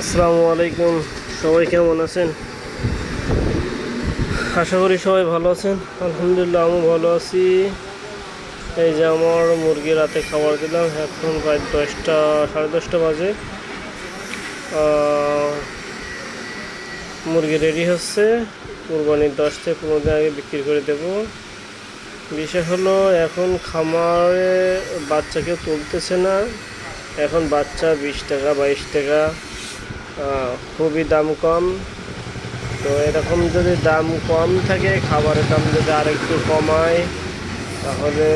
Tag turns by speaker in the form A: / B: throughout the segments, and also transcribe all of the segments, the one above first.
A: আসসালামু আলাইকুম। সবাই কেমন আছেন? আশা করি সবাই ভালো আছেন। আলহামদুলিল্লাহ আমি ভালো আছি। এই যে আমার মুরগি রাতে খাবার দিলাম, এখন প্রায় দশটা, সাড়ে দশটা বাজে। মুরগি রেডি হচ্ছে। কুরবানির দশ থেকে পনেরো দিন আগে বিক্রি করে দেবো। বিষয় হলো, এখন খামারে বাচ্চা কেউ তুলতেছে না। এখন বাচ্চা বিশ টাকা, বাইশ টাকা। খুবই দাম কম। তো এরকম যদি দাম কম থাকে, খাবারের দাম যদি আরেকটু কমায়, তাহলে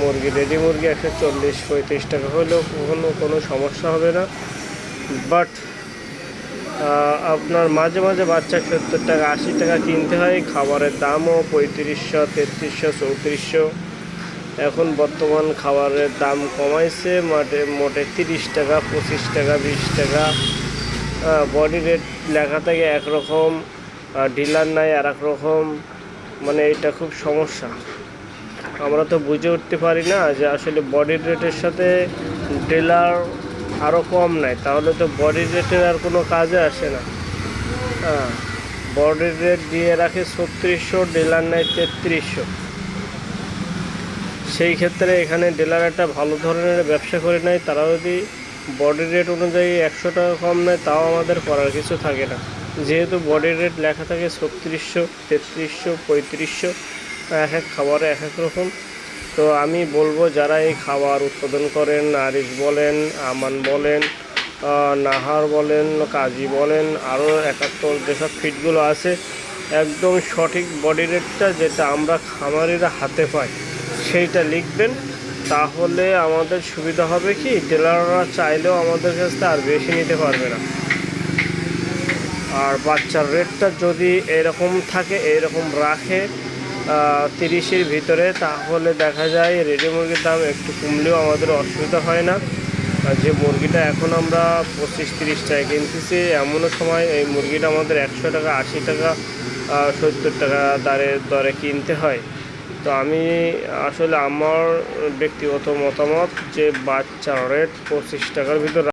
A: মুরগি রেডি মুরগি একশো চল্লিশ, পঁয়ত্রিশ টাকা হলেও কখনো কোনো সমস্যা হবে না। বাট আপনার মাঝে মাঝে বাচ্চা সত্তর টাকা, আশি টাকা কিনতে হয়। খাবারের দামও পঁয়ত্রিশশো, তেত্রিশশো, চৌত্রিশশো। এখন বর্তমান খাবারের দাম কমাইছে, মাঠে, মোটে তিরিশ টাকা, পঁচিশ টাকা, বিশ টাকা। বডি রেট লেখা থাকে একরকম ডিলার নাই আর রকম মানে এটা খুব সমস্যা। আমরা তো বুঝে উঠতে পারি না যে আসলে বডি রেটের সাথে ডিলার আরও কম নেয় তাহলে তো বডি রেটের আর কোনো কাজে আসে না। হ্যাঁ বডি রেট দিয়ে রাখে ছত্রিশশো ডিলার নেয় তেত্রিশশো। সেই ক্ষেত্রে এখানে ডিলার একটা ভালো ধরনের ব্যবসা করে নেয়, তারা যদি বডি রেট অনুযায়ী একশো টাকা কম নেয়, তাও আমাদের করার কিছু থাকে না। যেহেতু বডি রেট লেখা থাকে ছত্রিশশো, তেত্রিশশো, পঁয়ত্রিশশো, এক এক খাবারে এক এক রকম। তো আমি বলব, যারা এই খাবার উৎপাদন করেন, নারিশ বলেন, আমান বলেন নাহার বলেন, কাজী বলেন, আরও একাত্তর যেসব ফিটগুলো আছে, একদম সঠিক বডি রেটটা যেটা আমরা খামারিরা হাতে পাই, সেইটা লিখবেন। তাহলে আমাদের সুবিধা হবে কি? ডিলাররা চাইলেও আমাদের কাছ থেকে আর বেশি নিতে পারবে না। আর বাচ্চার রেটটা যদি এরকম থাকে, এরকম রাখে তিরিশের ভিতরে, তাহলে দেখা যায় রেডি মুরগির দাম একটু কমলেও আমাদের অসুবিধা হয় না। যে মুরগিটা এখন আমরা পঁচিশ, তিরিশ টাকা কিনতেছি, এমনও সময় এই মুরগিটা আমাদের একশো টাকা, আশি টাকা সত্তর টাকা দরে দরে কিনতে হয়। তো আমি আসলে আমার ব্যক্তিগত মতামত যে বাচ্চা রেট পঁচিশ টাকার ভিতর